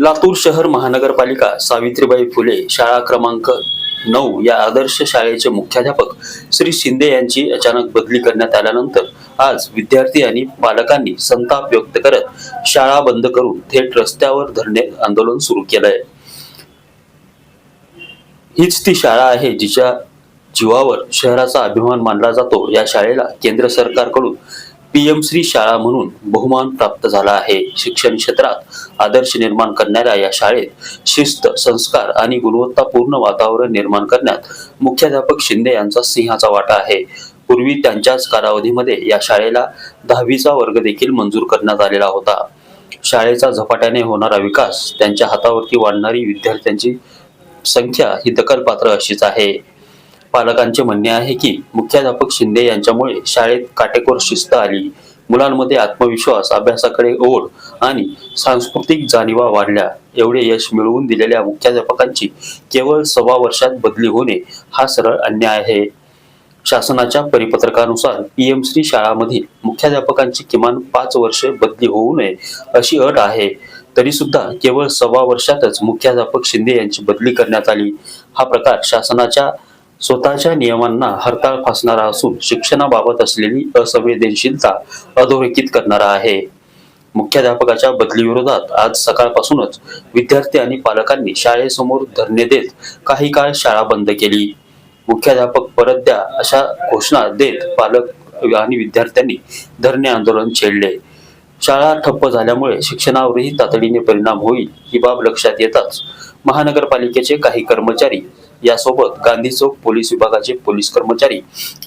लातूर शहर महानगरपालिका सावित्रीबाई फुले शाळा क्रमांक नऊ या आदर्श शाळेचे मुख्याध्यापक श्री शिंदे यांची अचानक बदली करण्यात आल्यानंतर आज विद्यार्थी आणि पालकांनी संताप व्यक्त करत शाळा बंद करून थेट रस्त्यावर धरणे आंदोलन सुरू केलंय. हीच ती शाळा आहे जिच्या जीवावर शहराचा अभिमान मानला जातो. या शाळेला केंद्र सरकारकडून पीएम श्री शाळा म्हणून बहुमान प्राप्त झाला आहे. शिक्षण क्षेत्रात आदर्श निर्माण करणाऱ्या या शाळेत शिस्त संस्कार आणि गुणवत्तापूर्ण वातावरण निर्माण करण्यात मुख्याध्यापक शिंदे यांचा सिंहाचा वाटा आहे. पूर्वी त्यांच्याच कालावधीमध्ये या शाळेला दहावीचा वर्ग देखील मंजूर करण्यात आलेला होता. शाळेचा झपाट्याने होणारा विकास त्यांच्या हातावरती वाढणारी विद्यार्थ्यांची संख्या ही दखलपात्र अशीच आहे. पालकांचे म्हणणे आहे की मुख्याध्यापक शिंदे यांच्यामुळे शाळेत काटेकोर शिस्त आली. मुलांमध्ये आत्मविश्वास अभ्यासाकडे ओढ आणि सांस्कृतिक जाणीवा वाढल्या. एवढे यश मिळवून दिलेल्या मुख्याध्यापकांची केवळ सव्वा वर्षात बदली होणे हा सरळ अन्याय आहे. शासनाच्या परिपत्रकानुसार पीएम श्री शाळामधील मुख्याध्यापकांची किमान पाच वर्षे बदली होऊ नये अशी अट आहे. तरी सुद्धा केवळ सव्वा वर्षातच मुख्याध्यापक शिंदे यांची बदली करण्यात आली. हा प्रकार शासनाच्या स्वतःच्या नियमांना हरताळ फासणारा असून शिक्षणाबाबत असलेली असंवेदनशीलता अधोरेखित करणारा आहे. मुख्याध्यापकाच्या बदलीविरोधात आज सकाळपासूनच विद्यार्थी आणि पालकांनी शाळेसमोर धरणे देत काही काळ शाळा बंद केली. मुख्याध्यापक परत द्या अशा घोषणा देत पालक आणि विद्यार्थ्यांनी धरणे आंदोलन छेडले. शाळा ठप्प झाल्यामुळे शिक्षणावरही तातडीने परिणाम होईल ही बाब लक्षात येताच महानगरपालिकेचे काही कर्मचारी यासोबत गांधी चौक पोलीस विभागाचे पोलीस कर्मचारी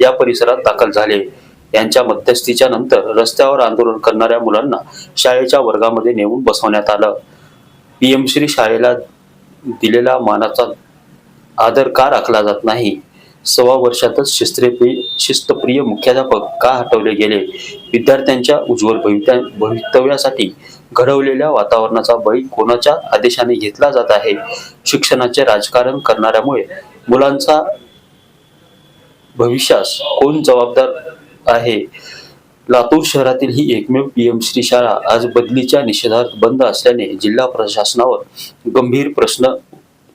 या परिसरात दाखल झाले. यांच्या मध्यस्थीच्या नंतर रस्त्यावर आंदोलन करणाऱ्या मुलांना शाळेच्या वर्गामध्ये नेऊन बसवण्यात आलं. पीएम श्री शाळेला दिलेला मानाचा आदर का राखला जात नाही? सव्वा वर्षातच शिस्त्रेप्रिय शिस्तप्रिय मुख्याध्यापक का हटवले गेले? विद्यार्थ्यांच्या उज्ज्वल भवित्या भवितव्यासाठी घडवलेल्या वातावरणाचा बळी कोणाच्या आदेशाने घेतला जात आहे? शिक्षणाचे राजकारण करणाऱ्यामुळे मुलांचा भविष्यास कोण जबाबदार आहे? लातूर शहरातील ही एकमेव पीएमसी श्री शाळा आज बदलीच्या निषेधार्थ बंद असल्याने जिल्हा प्रशासनावर गंभीर प्रश्न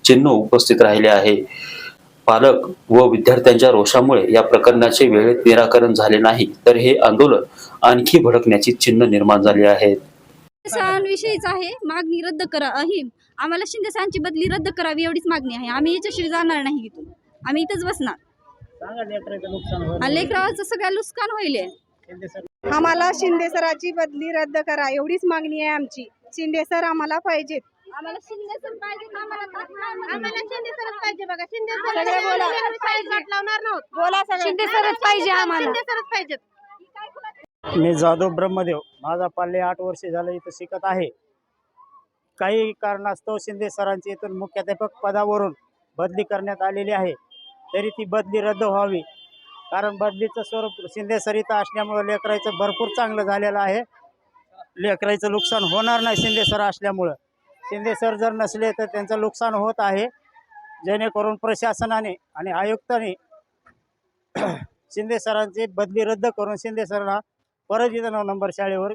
चिन्ह उपस्थित राहिले आहे. पालक व विद्यार्थ्यांच्या रोषामुळे या प्रकरणाचे वेळेत निराकरण झाले नाही तर हे आंदोलन आणखी भडकण्याची चिन्ह निर्माण झाली आहेत. विषयीच आहे. मागणी रद्द करा ही आम्हाला शिंदे सरांची बदली रद्द करावी एवढीच मागणी आहे. आम्ही याच्याशिवाय जाणार नाही इथून. आम्ही इथंच बसणार. सांगा लेकराचं सगळं नुकसान होईल. शिंदे सर आम्हाला शिंदे सराची बदली रद्द करा एवढीच मागणी आहे आमची. शिंदे सर आम्हाला पाहिजेत. आम्हाला शिंदे सर पाहिजे आम्हाला शिंदे सरच पाहिजे बघा. शिंदे सर सगळे बोला. शिंदे सरच पाहिजे आम्हाला. शिंदे सरच पाहिजेत. मी जाधव ब्रह्मदेव. माझा पाल्य आठ वर्षे झालं इथं शिकत आहे. काही कारणास्तव शिंदे सरांची इथून मुख्याध्यापक पदावरून बदली करण्यात आलेली आहे. तरी ती बदली रद्द व्हावी. कारण बदलीचं स्वरूप शिंदे सर इथं असल्यामुळं लेकरायचं भरपूर चांगलं झालेलं आहे. लेकरायचं नुकसान होणार नाही शिंदे सर असल्यामुळं. शिंदे सर जर नसले तर त्यांचं नुकसान होत आहे. जेणेकरून प्रशासनाने आणि आयुक्ताने शिंदे सरांची बदली रद्द करून शिंदे सरला परत येतं नऊ नंबर शाळेवर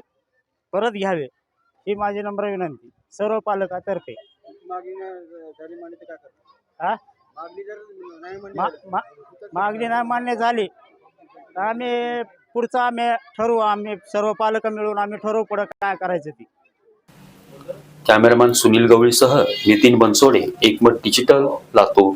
परत घ्यावे ही माझी नंबर विनंती. सर्व पालकातर्फे. हा? मा- मा- मागणी नाही मान्य झाली. तर आम्ही पुढचं आम्ही ठरवू आम्ही सर्व पालक मिळून आम्ही ठरवू पुढं काय करायचं ती. Cameraman Sunil गवळीसह Nitin Bansode Ekmat digital Latur.